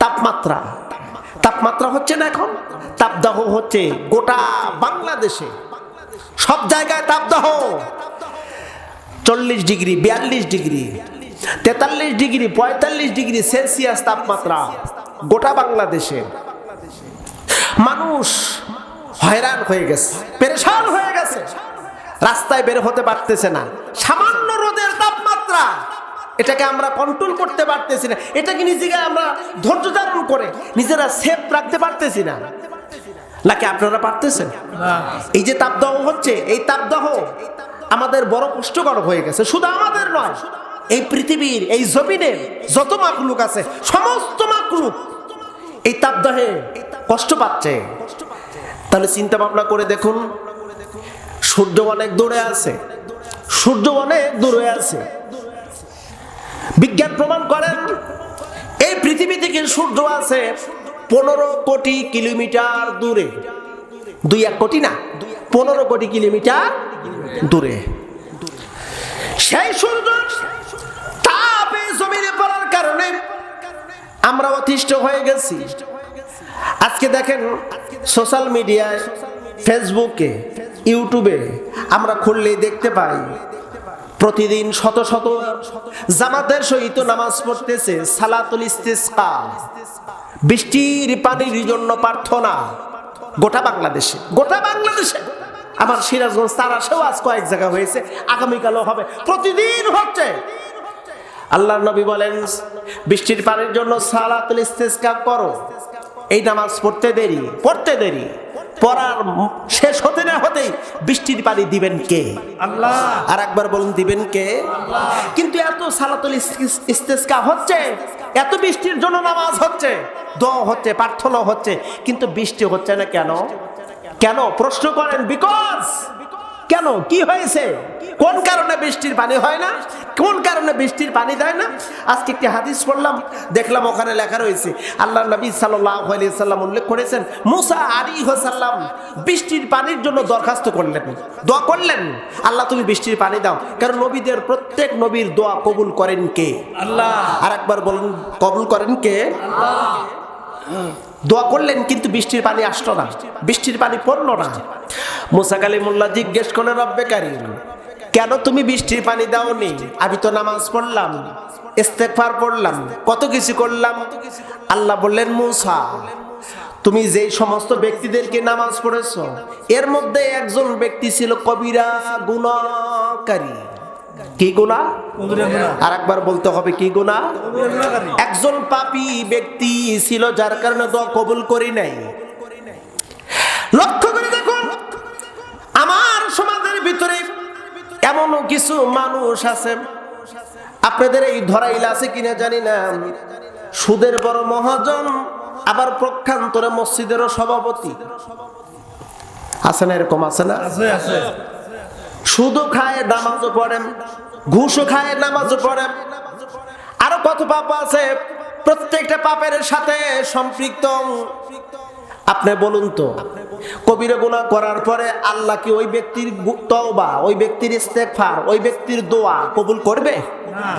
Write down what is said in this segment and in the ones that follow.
তাপমাত্রা। তাপমাত্রা হচ্ছে না এখন? তাপদাহ হচ্ছে গোটা বাংলাদেশে। সব জায়গায় তাপদাহ। চল্লিশ ডিগ্রি, বিয়াল্লিশ ডিগ্রি, তেতাল্লিশ ডিগ্রি, পঁয়তাল্লিশ ডিগ্রি সেলসিয়াস তাপমাত্রা গোটা বাংলাদেশে। মানুষ হয়রান হয়ে গেছে, পেরেশান হয়ে গেছে। রাস্তায় বের হতে পারতেছে না। সামান্য রোদের তাপমাত্রা। এটাকে আমরা কন্ট্রোল করতে পারতেছি না। এটাকে নিজেকে আমরা ধৈর্য ধারণ করে নিজেরা সেফ রাখতে পারতেছি না। নাকি আপনারা পারতেছেন? এই যে তাপদাহ হচ্ছে এই তাপদাহ আমাদের বড় কষ্টকর হয়ে গেছে। শুধু আমাদের নয় এই পৃথিবীর এই জমিনের যত মাকলুক আছে সমস্ত মাকলুক এই তাপদাহে কষ্ট পাচ্ছে। তাহলে চিন্তা ভাবনা করে দেখুন সূর্য অনেক দূরে আছে। সূর্য অনেক দূরে আছে। প্রমাণ করেন। এই পৃথিবী থেকে সূর্য আছে পনেরো কোটি কিলোমিটার দূরে। দুই এক কোটি না, পনেরো কোটি কিলোমিটার দূরে। সেই সূর্য তাপে জমিনে পড়ার কারণে আমরা অতিষ্ঠ হয়ে গেছি। আজকে দেখেন সোশ্যাল মিডিয়ায়, ফেসবুকে, ইউটিউবে আমরা খুললেই দেখতে পাই প্রতিদিন শত শত জামাতের সহিত নামাজ পড়তেছে, সালাতুল ইস্তিসকা। বৃষ্টির পানির জন্য প্রার্থনা। গোটা বাংলাদেশে গোটা বাংলাদেশে। আমার সিরাজগঞ্জ, তারাসেও আজ কয়েক জায়গা হয়েছে, আগামীকালও হবে। প্রতিদিন হচ্ছে। আল্লাহ নবী বলেন, বৃষ্টির পানির জন্য সালাতুল ইস্তিসকা করো। এই নামাজ পড়তে দেরি পড়তে দেরি। পড়ার শেষ হতে না হতেই বৃষ্টির পানি দিবেন কে? আল্লাহ। আর একবার বলুন দিবেন কে? কিন্তু এত সালাতুল ইস্তেসকা ইস্তেস্কা হচ্ছে এত বৃষ্টির জন্য নামাজ হচ্ছে দোয়া হচ্ছে প্রার্থনা হচ্ছে কিন্তু বৃষ্টি হচ্ছে না কেন? কেন? প্রশ্ন করেন বিকজ কেন? কি হয়েছে? কোন কারণে বৃষ্টির পানি হয় না? কোন কারণে বৃষ্টির পানি দেয় না? আজকে একটি হাদিস পড়লাম দেখলাম ওখানে লেখা রয়েছে আল্লাহ নবী সাল্লাম উল্লেখ করেছেন মুসা আলী সাল্লাম বৃষ্টির পানির জন্য দরখাস্ত করলেন। দোয়া করলেন আল্লাহ তুমি বৃষ্টির পানি দাও। কারণ নবীদের প্রত্যেক নবীর দোয়া কবুল করেন কে? আল্লাহ। আর একবার বলুন কবুল করেন কে? দোয়া করলেন কিন্তু বৃষ্টির পানি আসলো না। বৃষ্টির পানি পড়ল না। মুসা কালিমুল্লাহ জিজ্ঞেস করলেন রব্বে কারিম কেন তুমি বৃষ্টির পানি দাওনি? আমি তো নামাজ পড়লাম ইস্তেকফার পড়লাম, কত কিছু করলাম। আল্লাহ বললেন, মুসা, তুমি যেই সমস্ত ব্যক্তিদেরকে নামাজ পড়েছো, এর মধ্যে একজন ব্যক্তি ছিল কবিরা গুণাকারী। কি গুণা? আর একবার বলতে হবে, কি গুণা? একজন পাপী ব্যক্তি ছিল যার কারণে দোয়া কবুল করি নাই। লক্ষ্য করে দেখুন, আমার সমাজের ভিতরে এমনও কিছু মানুষ আছে। আপনাদের এই ধরাইল আছে কিনা জানি না। সুদের বড় মহাজন আবার প্রক্ষান্তরে মসজিদেরও সভাপতি। আছে না এরকম আছে না? সুদও খায় নামাজও পড়েন ঘুষও খায় নামাজও পড়েন। আরও কত পাপ আছে প্রত্যেকটা পাপের সাথে সম্পৃক্ত। আপনি বলুন তো কবিরা গুনাহ করার পরে আল্লাহ কি ওই ব্যক্তির তওবা ওই ব্যক্তির ইস্তেগফার ওই ব্যক্তির দোয়া কবুল করবে? না।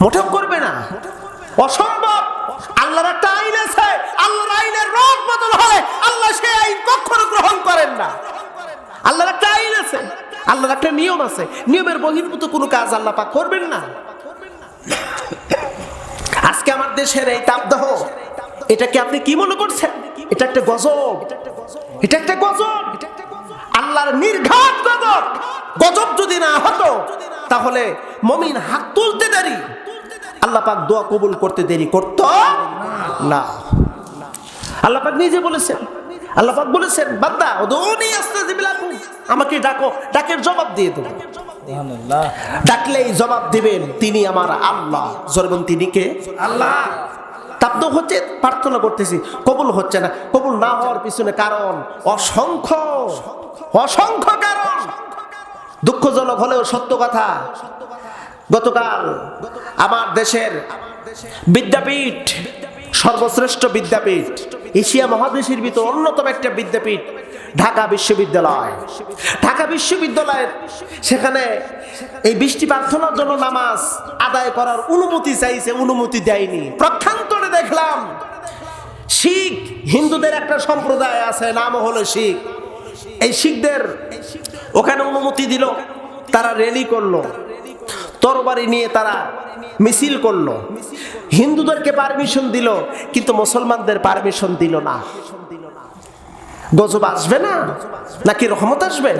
মোটেও করবে না। অসম্ভব। আল্লাহর একটা আইন আছে। আল্লাহর আইনের রোগ বদল হয় আল্লাহ সেই আইন কখনো গ্রহণ করেন না। আল্লাহর একটা আইন আছে। আল্লাহর একটা নিয়ম আছে। নিয়মের বহির্ভূত কোনো কাজ আল্লাহ পাক করবেন না। আজকে আমার দেশের এই তাপদাহ এটাকে আপনি কি মনে করছেন? এটা একটা গজব। এটা একটা গজব। আল্লাহর নির্ঘাত গজব। গজব যদি না হতো তাহলে মমিন হাত তুলতে দেরি। আল্লাহ পাক দোয়া কবুল করতে দেরি করত না। আল্লাহ পাক নিজে বলেছেন আল্লাহ পাক বলেছেন বান্দা উদুনি আস্তাজিব লাকুম আমাকে ডাকো ডাকের জবাব দিয়ে দেবো। ডাকলেই জবাব দিবেন তিনি আমার আল্লাহ। জরবন তিনি কে? আল্লাহ। তাপ্ত হচ্ছে, প্রার্থনা করতেছি। কবুল হচ্ছে না। কবুল না হওয়ার পিছনে কারণ অসংখ্য। অসংখ্য কারণ। দুঃখজনক হলেও সত্য কথা। গতকাল আমার দেশের বিদ্যাপীঠ, সর্বশ্রেষ্ঠ বিদ্যাপীঠ, এশিয়া মহাদেশের ভিতর অন্যতম একটা বিদ্যাপীঠ, ঢাকা বিশ্ববিদ্যালয়। ঢাকা বিশ্ববিদ্যালয়ের সেখানে এই বৃষ্টি প্রার্থনার জন্য নামাজ আদায় করার অনুমতি চাইছে, অনুমতি দেয়নি। প্রক্ষান্তরে দেখলাম। শিখ হিন্দুদের একটা সম্প্রদায় আছে, নাম হলো শিখ। এই শিখদের ওখানে অনুমতি দিল, তারা রেলি করল। তরবারি নিয়ে তারা মিছিল করল। হিন্দুদেরকে পারমিশন দিল, কিন্তু মুসলমানদের পারমিশন দিল না। গজব আসবে না? নাকি রহমত আসবে।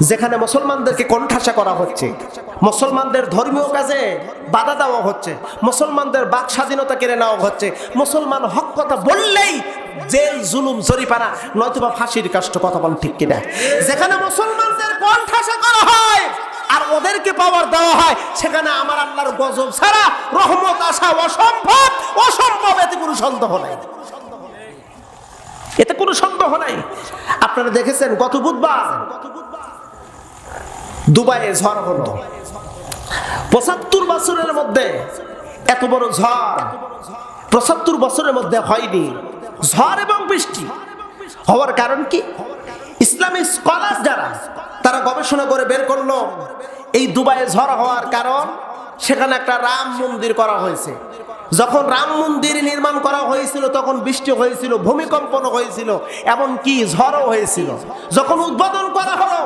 যেখানে মুসলমানদেরকে কণ্ঠাসা করা হচ্ছে। মুসলমানদের ধর্মীয় কাজে বাধা দেওয়া হচ্ছে। মুসলমানদের বাক স্বাধীনতা কেড়ে নেওয়া হচ্ছে। মুসলমান হক কথা বললেই জেল, জুলুম জরিপানা নয়তোবা ফাঁসির কাষ্ট কথা বল ঠিক কিনা? যেখানে মুসলমানদের কণ্ঠাসা করা হয় আর ওদেরকে পাওয়ার দেওয়া হয়, সেখানে আমার আল্লাহর গজব ছাড়া রহমত আসা অসম্ভব অসম্ভব এতে কোনো সন্দেহ নাই। এতে কোনো সন্দেহ নাই। আপনারা দেখেছেন গত বুধবার দুবাইয়ে ঝড় হলো। পঁচাত্তর বছরের মধ্যে এত বড় ঝড়, পঁচাত্তর বছরের মধ্যে হয়নি। ঝড় এবং বৃষ্টি হওয়ার কারণ কি? ইসলামিক স্কলার যারা, তারা গবেষণা করে বের করল, এই দুবাইয়ে ঝড় হওয়ার কারণ সেখানে একটা রাম মন্দির করা হয়েছে। যখন রাম মন্দির নির্মাণ করা হয়েছিল, তখন বৃষ্টি হয়েছিল ভূমিকম্পন হয়েছিল, এমনকি ঝড়ও হয়েছিল। যখন উদ্বোধন করা হলো,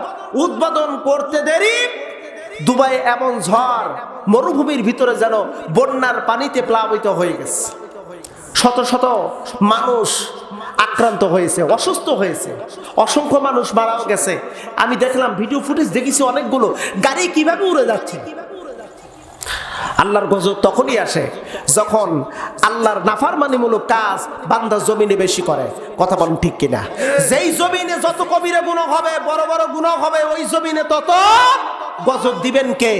উদ্বোধন করতে দেরি, দুবাই এমন ঝড়, মরুভূমির ভিতরে যেন বন্যার পানিতে প্লাবিত হয়ে গেছে। শত শত মানুষ আক্রান্ত হয়েছে, অসুস্থ হয়েছে, অসংখ্য মানুষ মারাও গেছে। আমি দেখলাম ভিডিও ফুটেজ দেখেছি অনেকগুলো। গাড়ি কীভাবে উড়ে যাচ্ছে? আল্লাহর গজব তখনই আসে যখন আল্লাহর নাফারমানিমূলক কাজ বান্দা জমিনে বেশি করে। কথা বলুন ঠিক কিনা? যেই জমিনে যত কবিরে গুণ হবে, বড় বড় গুণ হবে, ওই জমিনে তত গজব দিবেন কে?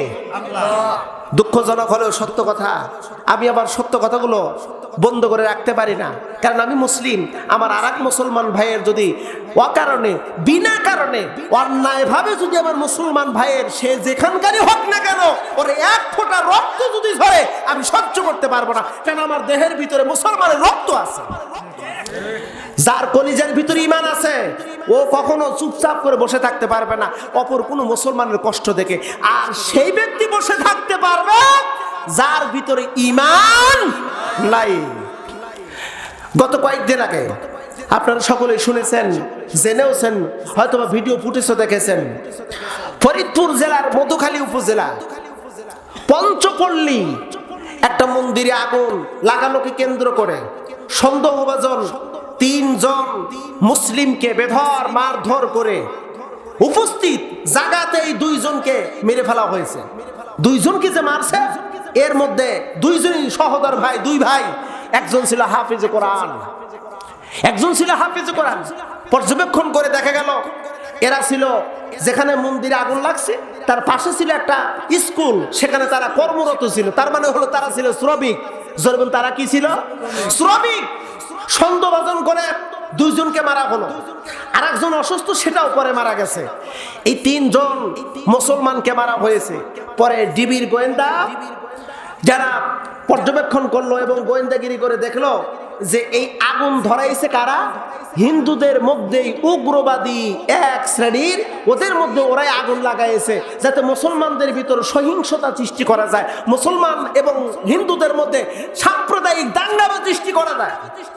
দুঃখজনক হলেও সত্য কথা। আমি আবার সত্য কথাগুলো বন্ধ করে রাখতে পারি না। কারণ আমি মুসলিম। আমার আর মুসলমান ভাইয়ের যদি অকারণে, বিনা কারণে, অন্যায়ভাবে যদি আমার মুসলমান ভাইয়ের সে যেখানকারই হোক না কেন, ওর এক ফোঁটা রক্ত যদি ধরে আমি সহ্য করতে পারব না। কেন আমার দেহের ভিতরে মুসলমানের রক্ত আছে। যার কলিজের ভিতরে ইমান আছে, ও কখনো চুপচাপ করে বসে থাকতে পারবে না। অপর কোনো মুসলমানের কষ্ট দেখে আর সেই ব্যক্তি বসে থাকতে পারবে যার ভিতরে ইমান নাই। গত কয়েকদিন আগে আপনারা সকলেই শুনেছেন, জেনেওছেন হয়তো ভিডিও ফুটেজও দেখেছেন। ফরিদপুর জেলার মধুখালী উপজেলা পঞ্চপল্লী একটা মন্দিরে আগুন লাগানোকে কেন্দ্র করে সন্দেহভাজন তিনজন মুসলিমকে বেধর, মারধর করে উপস্থিত জায়গাতে এই দুইজনকে মেরে ফেলা হয়েছে। দুইজনকে যে মারছে, এর মধ্যে দুইজনই সহদর ভাই, দুই ভাই। একজন ছিল হাফিজে কোরআন। একজন ছিল হাফিজে কোরআন। পর্যবেক্ষণ করে দেখা গেল, এরা ছিল যেখানে মন্দিরে আগুন লাগছে, তার পাশে ছিল একটা স্কুল, সেখানে তারা কর্মরত ছিল। তার মানে হলো তারা ছিল শ্রমিক। জরবেন তারা কি ছিল? শ্রমিক। সন্দেহভাজন করে দুইজনকে মারা হলো। আর একজন অসুস্থ, সেটাও পরে মারা গেছে। এই তিনজন মুসলমানকে মারা হয়েছে। পরে ডিবির গোয়েন্দা যারা পর্যবেক্ষণ করল এবং গোয়েন্দাগিরি করে দেখল যে এই আগুন ধরাইছে কারা? হিন্দুদের মধ্যেই উগ্রবাদী এক শ্রেণির, ওদের মধ্যে ওরাই আগুন লাগাইছে যাতে মুসলমানদের ভিতর সহিংসতা সৃষ্টি করা যায়। মুসলমান এবং হিন্দুদের মধ্যে সাম্প্রদায়িক দাঙ্গা সৃষ্টি করা যায়।